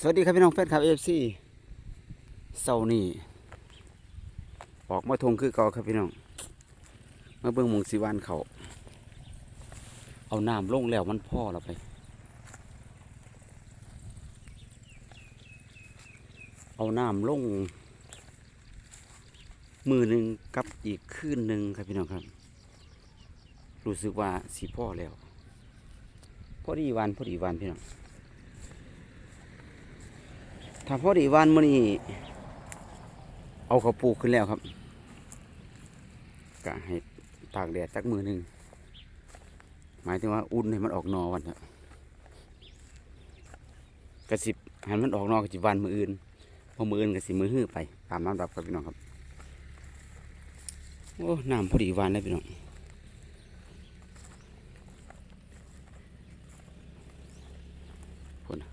สวัสดีครับพี่น้องแฟนคลับเอฟซีเสาร์นี้ออกมาทงคือเก่าครับพี่น้องมาเบิ่งมงสีวานเขาเอาน้ำลงแล้วมันพ่อเราไป เอาน้ำลง มือหนึ่งกับอีกคืนหนึ่งครับพี่น้องครับ รู้สึกว่าสีพ่อแล้วพอดีวันพอดีวันพี่น้อง ถ้าพอดีวันมื้อนี้เอาเขาปลูกขึ้นแล้วครับก็ให้ตากแดดสักมือหนึ่งหมายถึงว่าอุ่นให้มันออกนอวันเถอะกระสิบให้มันออกนอกระสิบวันมืออื่นพอมืออื่นกระสิมือหื้อไปตามลำดับครับพี่น้องครับโอ้น้ำพอดีวันเลยพี่น้องคนน่ะ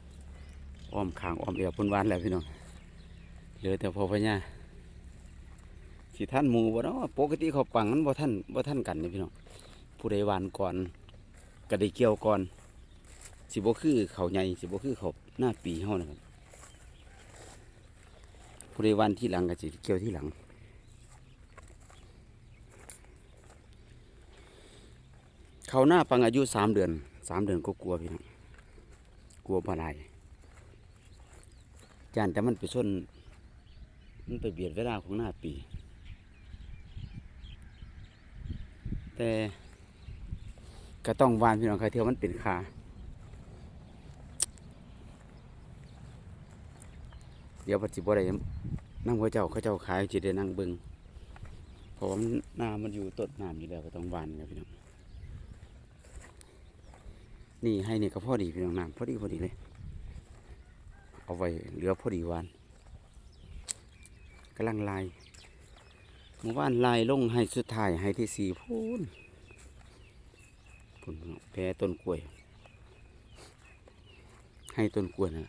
อ้อมคางอ้อมเอวพ่นวานแล้วพี่น้องเหลือแต่พอพญาสิท่านหมูบ่เนาะปกติเขาปังมันบ่ท่านบ่ท่านกันนี่พี่น้องผู้ใดหวานก่อนก็ได้เกี่ยวก่อน สิบ่คือเขาใหญ่สิบ่คือเขาหน้าปีเฮานะครับผู้ใดหวานที่หลังก็สิเกี่ยวที่หลังเขาหน้าปังอายุสามเดือนสามเดือนก็กลัวพี่น้องกลัวบ่ได้ จานแต่มันไปชนมันไปเบียดเวลาของหน้าปี แต่ก็ต้องวานพี่น้องใครเที่ยวมันเป็นคาเดี๋ยวปฏิบัตินั่งพระเจ้าเขาเจ้าขายจิได้นั่งเบิงเพราะว่ามันน้ำมันอยู่ต้นน้ำอยู่แล้วก็ต้องวานครับพี่น้องนี่ให้เนี่ยก็พอดีพี่น้องน้ำพอดีพอดีเลย เอาไว้เหลือพอดีวานกำลังลายเมื่อวานลายลงให้สุดท้ายให้ที่สี่พูนพูนแพ้ต้นกล้วย ให้ต้นกล้วยนะ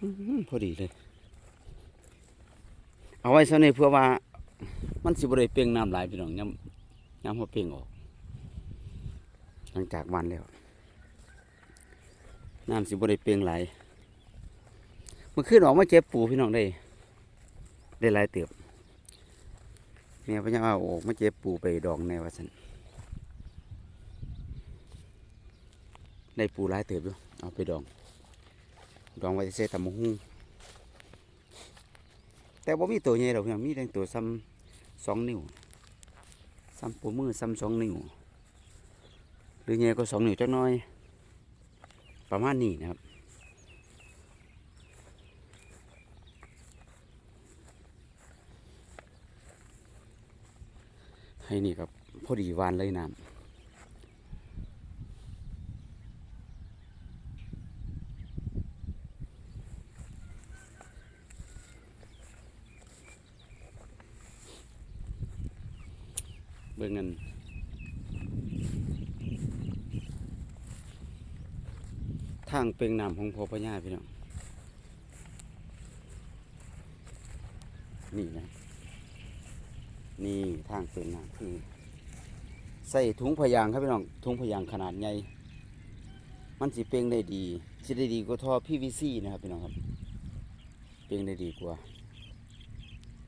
อพอดีเลย เอาไว้ซะในเพื่อว่า มันสิบริเปลียงน้ำหลายพี่น้องย้ำย้ำหัวเปลียงออก หลังจากวันแล้ว น้ำสิบได้เปลียงไหลมื่อคืนออกมาเจ็บปูพี่น้องได้ ได้หลายเติบเนี่ยพญาเอาออกมาเจ็บปูไปดองแนวสันได้ปูหลายเติบอยู่เอาไปดอง ดองไว้เสตำมะฮุ่งแต่ว่ามีตัวใหญ่หรอกพี่น้องมีแต่ตัวซ้ำสองนิ้วซ้ำปูมือซ้ำสองนิ้วหรือไงก็สองนิ้วจักน้อย ประมาณนี้นะครับ ให้นี่ครับพอดีวานเลยน้ำเบิ่งเงิน ทางเป็นน้ำของพ่อพญาพี่น้องนี่นะนี่ทางเป็นน้ำคือ ใส่ถุงพยางครับพี่น้องถุงพยางขนาดใหญ่มันสิเปล่งได้ดีสิได้ดีกว่าท่อ PVC นะครับพี่น้องครับเปล่งได้ดีกว่า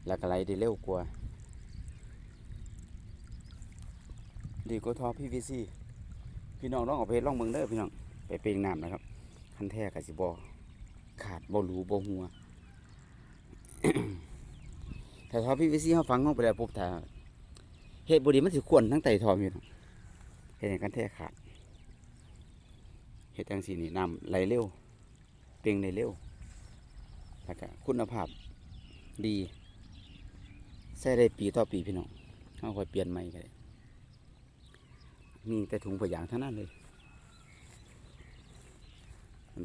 แล้วก็ไหลได้เร็วกว่า ดีกว่าท่อ PVC พี่น้องลองเอาไปลองเบิ่งเด้อพี่น้องไปเปล่งน้ำนะครับ คันแท้กับสิบอขาดบ่รู้บ่หัวถ้าทอพี่วิซีเขาฟังลงไปแล้วปุ๊บถ้าเฮ็ดบ่ดีมันสิขวนทั้งไตทอมอยู่เนาะเฮ็ดให้กันแท้ขาดเฮ็ดจังซี่นี่น้ำไหลเร็วเปล่งได้เร็วแล้วก็คุณภาพดีใช้ได้ปีต่อปีพี่น้องเฮาคอยเปลี่ยนใหม่ก็ได้มีแต่ถุงผ้ายางเท่านั้นเลย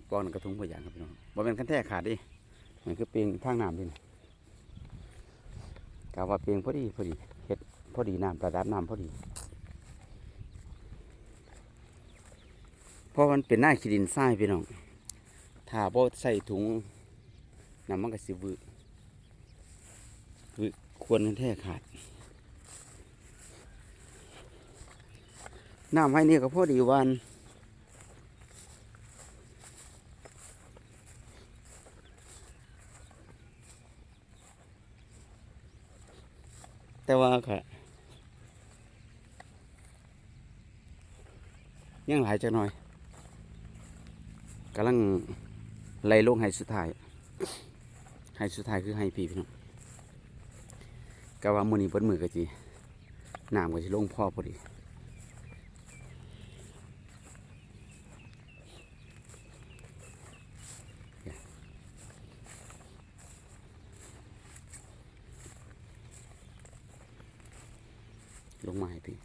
มันป้อนกระทุงพยางครับพี่น้องบ่เป็นกันแท้ขาดดิมันคือเปียงทางน้ำดิกาว่าเปียงพอดีพอดีเฮ็ดพอดีน้ำประดับน้ำพอดีเพราะมันเป็นหน้าขี้ดินทรายพี่น้องถ้าบ่ใส่ถุงน้ำมันก็สิวึวึควรกันแท้ขาดน้ำให้นี่ก็พอดีวัน แต่ว่าก็ยังหลายจักหน่อยกำลังไล่ลงไฮสุดท้ายไฮสุดท้ายคือไฮปีพี่น้องกะว่ามือนี้เปิดมือกะจีน้ำกะจีลงพ่อพอดี ลงมาให้พี่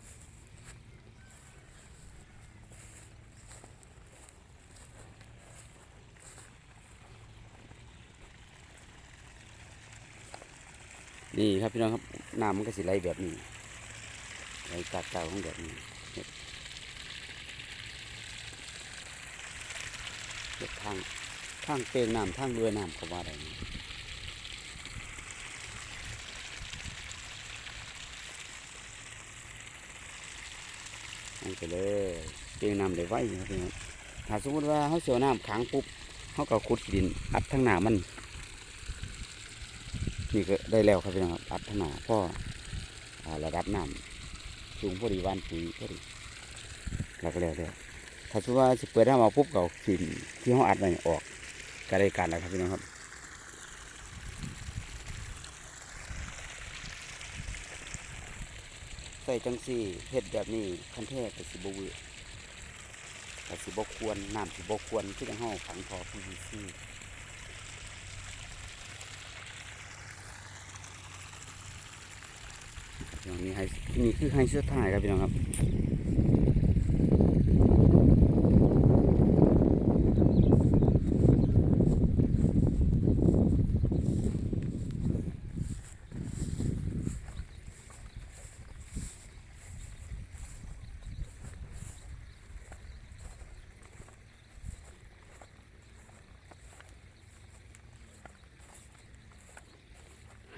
นี่ครับพี่น้องครับน้ำมันก็สิไหลแบบนี้ไหลจากเก่าของแบบนี้ทางทางเปลงน้ำทางเรือน้ำก็ว่าได้นะเอาไปเลยเปลงน้ำได้ไว้ครับพี่น้องถ้าสมมติว่าเขาเสียวน้ำขังปุ๊บเขาก็ขุดดินอัดทั้งหน้ามันนี่ก็ได้แล้วครับพี่น้องครับอัดทั้งหน้าพ่ออ่าระดับน้ำสูงพอดีวานปุ๋ยพอดีแล้วก็แล้วแล้วถ้าสมมติว่าเปิดน้ำมาปุ๊บก็เอาขินที่เขาอัดไว้ออกก็ได้การแล้วครับพี่น้องครับใส่ จังสี่เฮ็ดแบบนี้คันเทศกับสิบเวือกับสิบควรน้ำสิบควรที่จะห้องขังพอพีวีซีพี่น้องนี่ไฮนี่คือให้เสื้อถ่ายครับพี่น้องครับ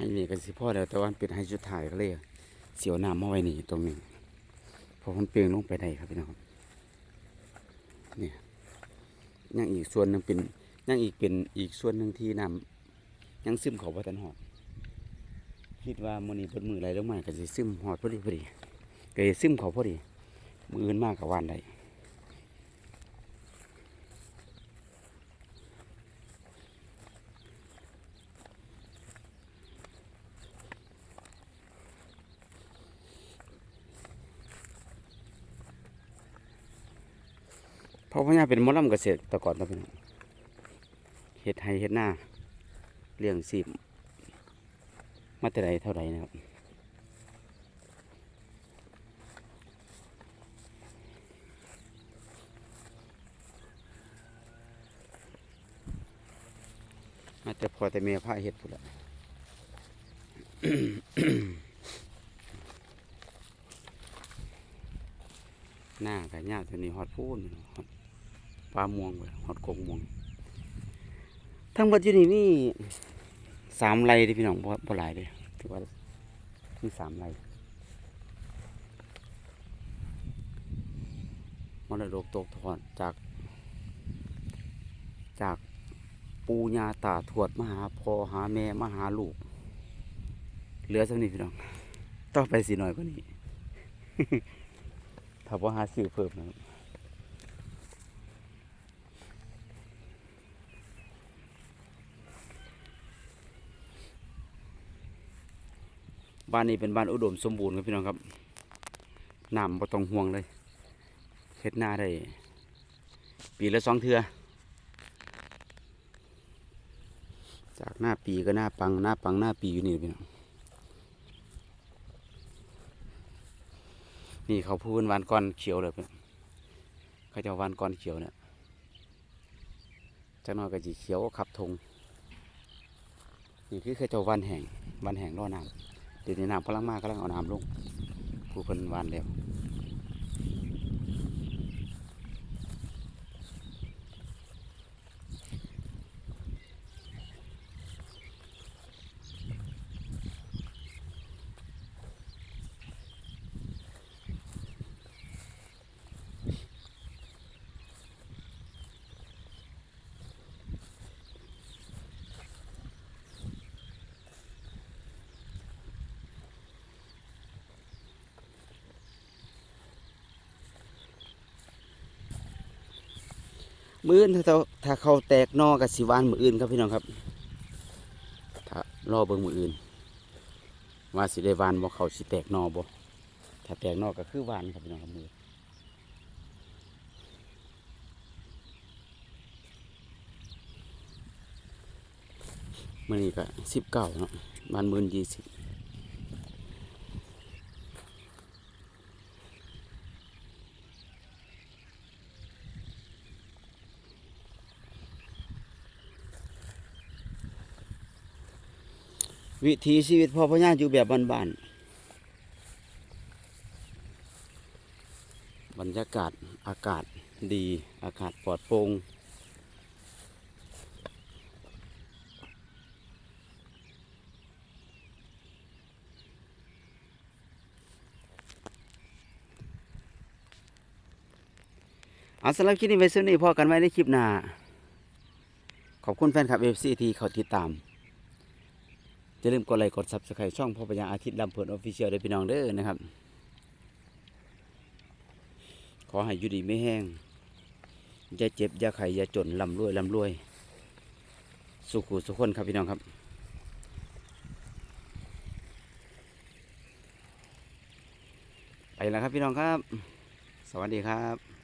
ให้นี่กันสิพ่อแล้วแต่ว่ามันเป็นไฮชุดถ่ายก็เลยเสียวน้ำมาไว้นี่ตรงนี้เพอมันเปลียงลงไปได้ครับพี่น้องเนี่ยยังอีกส่วนหนึ่งเป็นยังอีกเป็นอีกส่วนหนึ่งที่น้ำยังซึมเขาบ่ทันหอดคิดว่ามื้อนี้เปิดมือไหลงมาก็สิซึมหอดพอดีพอดีก็สิซึมเขาพอดีมืออื่นมากกับวานได้ เพราะพ่อญาเป็นมอลำเกษตรกรครับพี่น้องเฮ็ดไห้เฮ็ดหน้าเลี้ยงสีบมาแต่ใดเท่าไรนะครับมาแต่พอแต่เมียผ้าเห็ดพุ่นละหน้ากับหญ้าตัวนี้ฮอดพูนฮอด ปลาม่วงไปฮอดกงม่วง ทั้งหมดอยู่นี่มีสามไร่ที่พี่น้องบ่บ่หลายเลยถือว่ามีสามไร่มรดกตกทอดจาก จากปูญาตาทวดมาหาพ่อหาแม่มาหาลูก เหลือสักนิดพี่น้องต่อไปสิหน่อยกว่านี้ ถ้าว่าหาซื้อเพิ่มนะครับ บ้านนี้เป็นบ้านอุดมสมบูรณ์ครับพี่น้องครับน้ำบ่ต้องห่วงเลยเฮ็ดหน้าได้ปีละสองเทือจากหน้าปีก็หน้าปังหน้าปังหน้าปีอยู่นี่พี่น้องนี่เขาพูดวานก้อนเขียวเลยพี่เขาจะวานก้อนเขียวเนี่ยจักน้อยก็จีเขียวขับธงนี่คือเขาเจะวานแห่งวานแห่งรอน้ำ เดี๋ยวนี้น้ำพลังมากกำลังเอาน้ำลงผู้คนวานแล้ว มื้ออื่นถ้าเขาถ้าเขาแตกนอกับสิวานมืออื่นครับพี่น้องครับถ้ารอเบิ่งมืออื่น ว่าสิได้วานบ่เขาสิแตกนอบ่ถ้าแตกนอก็คือวานครับพี่น้องครับมือมื้อนี้ก็19เก่าเนาะบ้านมื้อนี้20 วิถีชีวิตพ่อพญาอยู่แบบบ้านๆบรรยากาศอากาศดีอากาศปลอดโปร่งเอาสำหรับคลิปนี้ไว้ส่วนนี้พอกันไว้ในคลิปหน้า ขอบคุณแฟนคลับเอฟซีที่เขาติดตาม อย่าลืมกดไลค์กดซับสไครต์ช่องพ่อปัญญาอาทิตย์ลำเพลินออฟฟิเชียลด้วยพี่น้องเด้อนะครับ ขอให้อยู่ดีไม่แห้งอย่าเจ็บอย่าไข้อย่าจนลำรวยลำรวย สุขุสุขคนครับพี่น้องครับไปแล้วครับพี่น้องครับ สวัสดีครับ